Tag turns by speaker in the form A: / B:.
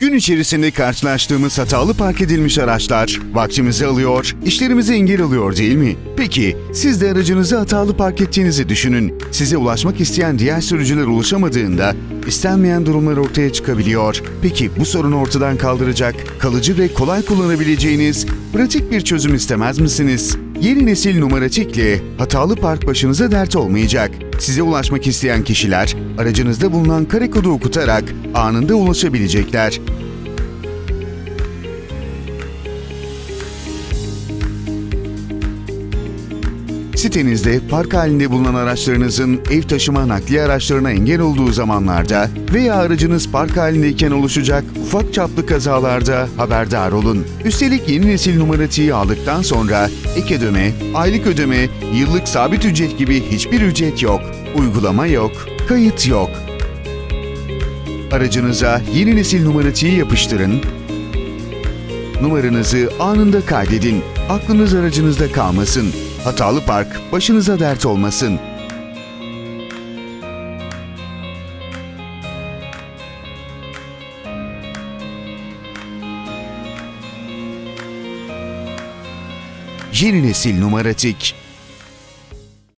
A: Gün içerisinde karşılaştığımız hatalı park edilmiş araçlar vaktimizi alıyor, işlerimize engel oluyor değil mi? Peki siz de aracınızı hatalı park ettiğinizi düşünün. Size ulaşmak isteyen diğer sürücüler ulaşamadığında istenmeyen durumlar ortaya çıkabiliyor. Peki bu sorunu ortadan kaldıracak, kalıcı ve kolay kullanabileceğiniz pratik bir çözüm istemez misiniz? Yeni nesil numaratikle hatalı park başınıza dert olmayacak. Size ulaşmak isteyen kişiler aracınızda bulunan kare kodu okutarak anında ulaşabilecekler. Sitenizde park halinde bulunan araçlarınızın ev taşıma nakliye araçlarına engel olduğu zamanlarda veya aracınız park halindeyken oluşacak ufak çaplı kazalarda haberdar olun. Üstelik yeni nesil numaratiği aldıktan sonra ek ödeme, aylık ödeme, yıllık sabit ücret gibi hiçbir ücret yok. Uygulama yok, kayıt yok. Aracınıza yeni nesil numaratiği yapıştırın, numaranızı anında kaydedin. Aklınız aracınızda kalmasın. Hatalı park başınıza dert olmasın. Yeni nesil numaratik